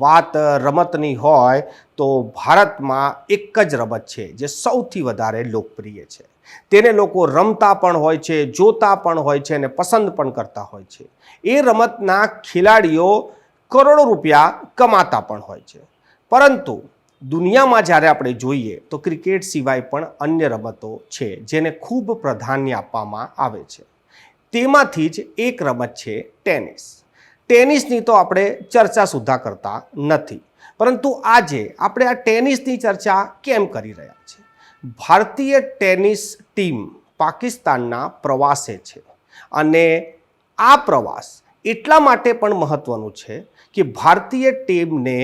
વાત રમતની હોય તો ભારતમાં એક જ રમત છે જે સૌથી વધારે લોકપ્રિય છે. તેને લોકો રમતા પણ હોય છે, જોતા પણ હોય છે અને પસંદ પણ કરતા હોય છે. એ રમતના ખેલાડીઓ કરોડો રૂપિયા કમાતા પણ હોય છે. પરંતુ દુનિયામાં જ્યારે આપણે જોઈએ તો ક્રિકેટ સિવાય પણ અન્ય રમતો છે જેને ખૂબ પ્રાધાન્ય આપવામાં આવે છે. તેમાંથી જ એક રમત છે ટેનિસ. ટેનિસની તો આપણે ચર્ચા સુદ્ધા કરતા નથી. પરંતુ આજે આપણે આ ટેનિસની ચર્ચા કેમ કરી રહ્યા છે ભારતીય ટેનિસ ટીમ પાકિસ્તાનના પ્રવાસે છે અને આ પ્રવાસ એટલા માટે પણ મહત્ત્વનું છે કે ભારતીય ટીમને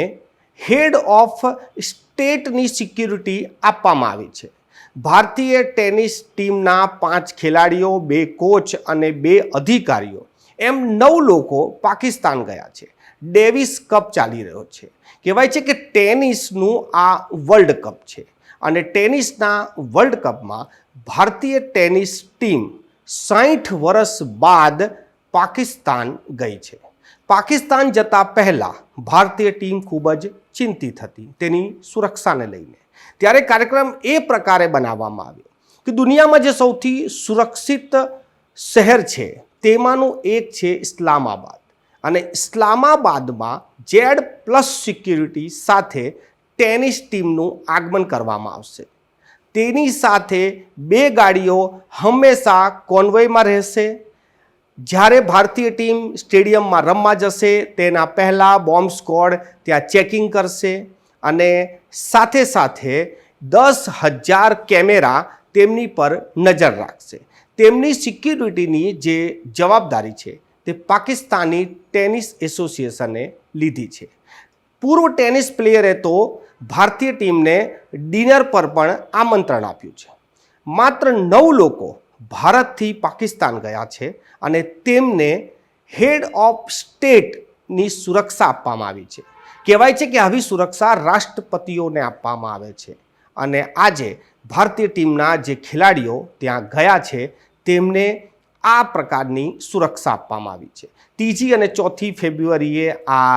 હેડ ઓફ સ્ટેટની સિક્યુરિટી આપવામાં આવી છે. ભારતીય ટેનિસ ટીમના પાંચ ખેલાડીઓ, બે કોચ અને બે અધિકારીઓ એમ નવ લોકો પાકિસ્તાન ગયા છે. ડેવિસ કપ ચાલી રહ્યો છે. કહેવાય છે કે ટેનિસનું આ વર્લ્ડ કપ છે. અને ટેનિસના વર્લ્ડ કપમાં ભારતીય ટેનિસ ટીમ સાઠ વર્ષ બાદ પાકિસ્તાન ગઈ છે. પાકિસ્તાન જતાં પહેલાં ભારતીય ટીમ ખૂબ જ ચિંતિત હતી તેની સુરક્ષાને લઈને. ત્યારે કાર્યક્રમ એ પ્રકારે બનાવવામાં આવ્યો કે દુનિયામાં જે સૌથી સુરક્ષિત શહેર છે તેમાંનું એક છે ઇસ્લામાબાદ. અને ઇસ્લામાબાદમાં જેડ પ્લસ સિક્યુરિટી સાથે ટેનિસ ટીમનું આગમન કરવામાં આવશે. તેની સાથે બે ગાડીઓ હંમેશા કોન્વોયમાં રહેશે. જ્યારે ભારતીય ટીમ સ્ટેડિયમમાં રમવા જશે, તેના પહેલાં બોમ્બ સ્કોડ ત્યાં ચેકિંગ કરશે અને સાથે સાથે દસ હજાર કેમેરા તેમની પર નજર રાખશે. તેમની સિક્યુરિટીની જે જવાબદારી છે તે પાકિસ્તાની ટેનિસ એસોસિએશને લીધી છે. પૂર્વ ટેનિસ પ્લેયરે તો ભારતીય ટીમને ડિનર પર પણ આમંત્રણ આપ્યું છે. માત્ર નવ લોકો ભારતથી પાકિસ્તાન ગયા છે અને તેમને હેડ ઓફ સ્ટેટની સુરક્ષા આપવામાં આવી છે. કહેવાય છે કે આવી સુરક્ષા રાષ્ટ્રપતિઓને આપવામાં આવે છે. અને આજે ભારતીય ટીમના જે ખેલાડીઓ ત્યાં ગયા છે, તેમને આ પ્રકારની સુરક્ષા આપવામાં આવી છે. ત્રીજી અને ચોથી ફેબ્રુઆરીએ આ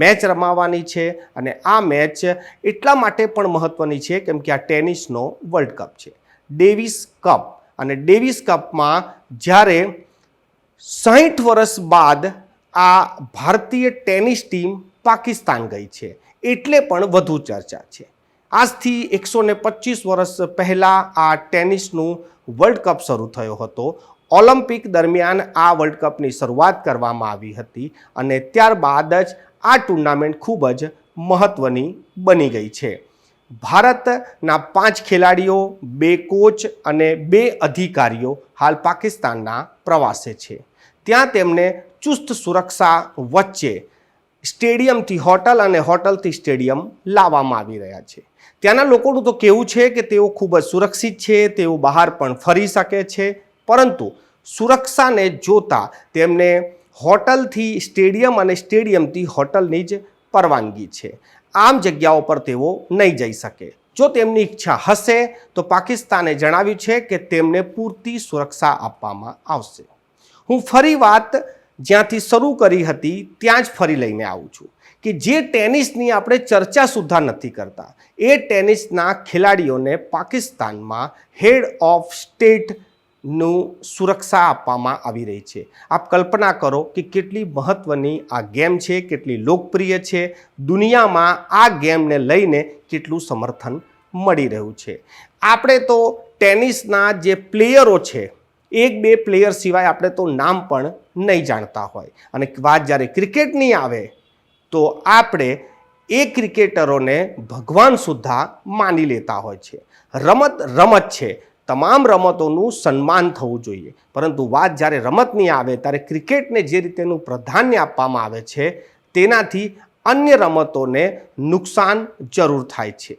મેચ રમાવાની છે અને આ મેચ એટલા માટે પણ મહત્ત્વની છે કેમ કે આ ટેનિસનો વર્લ્ડ કપ છે. ડેવિસ કપ અને ડેવિસ કપમાં જ્યારે સાહીઠ વર્ષ બાદ આ ભારતીય ટેનિસ ટીમ પાકિસ્તાન ગઈ છે, એટલે પણ વધુ ચર્ચા છે. આજથી એકસો ને પચીસ વર્ષ પહેલાં આ ટેનિસનું વર્લ્ડ કપ શરૂ થયો હતો. ઓલિમ્પિક દરમિયાન આ વર્લ્ડ કપની શરૂઆત કરવામાં આવી હતી અને ત્યારબાદ જ આ ટુર્નામેન્ટ ખૂબ જ મહત્ત્વની બની ગઈ છે. ભારતના પાંચ ખેલાડીઓ, બે કોચ અને બે અધિકારીઓ હાલ પાકિસ્તાનના પ્રવાસે છે. ત્યાં તેમને ચુસ્ત સુરક્ષા વચ્ચે સ્ટેડિયમથી, હોટલ અને હોટલથી સ્ટેડિયમ લાવવામાં આવી રહ્યા છે. ત્યાંના લોકોનું તો કેવું છે કે તેઓ ખૂબ જ સુરક્ષિત છે, તેઓ બહાર પણ ફરી શકે છે, પરંતુ સુરક્ષાને જોતા તેમને હોટલથી સ્ટેડિયમ અને સ્ટેડિયમથી હોટલની જ પરવાનગી છે. આમ જગ્યાઓ પર તેઓ નહીં જઈ શકે. જો તેમની ઈચ્છા હશે, તો પાકિસ્તાને જણાવ્યું છે કે તેમને પૂરતી સુરક્ષા આપવામાં આવશે. હું ફરી વાત જ્યાંથી શરૂ કરી હતી, ત્યાં જ ફરી લઈને આવું છું. કે જે ટેનિસની આપણે ચર્ચા સુદ્ધા નથી કરતા, એ ટેનિસના ખેલાડીઓને પાકિસ્તાનમાં હેડ ઓફ સ્ટેટનું સુરક્ષા આપવામાં આવી રહી છે. આપ કલ્પના કરો કે કેટલી મહત્ત્વની આ ગેમ છે, કેટલી લોકપ્રિય છે, દુનિયામાં આ ગેમને લઈને કેટલું સમર્થન મળી રહ્યું છે. આપણે તો ટેનિસના જે પ્લેયરો છે એક બે પ્લેયર સિવાય આપણે તો નામ પણ નહીં જાણતા હોય. અને વાત જ્યારે ક્રિકેટની આવે, તો આપણે એ ક્રિકેટરોને ભગવાન સુદ્ધા માની લેતા હોય છે. રમત રમત છે. તમામ રમતોનું સન્માન થવું જોઈએ. પરંતુ વાત જ્યારે રમતની આવે, ત્યારે ક્રિકેટને જે રીતેનું પ્રાધાન્ય આપવામાં આવે છે, તેનાથી અન્ય રમતોને નુકસાન જરૂર થાય છે.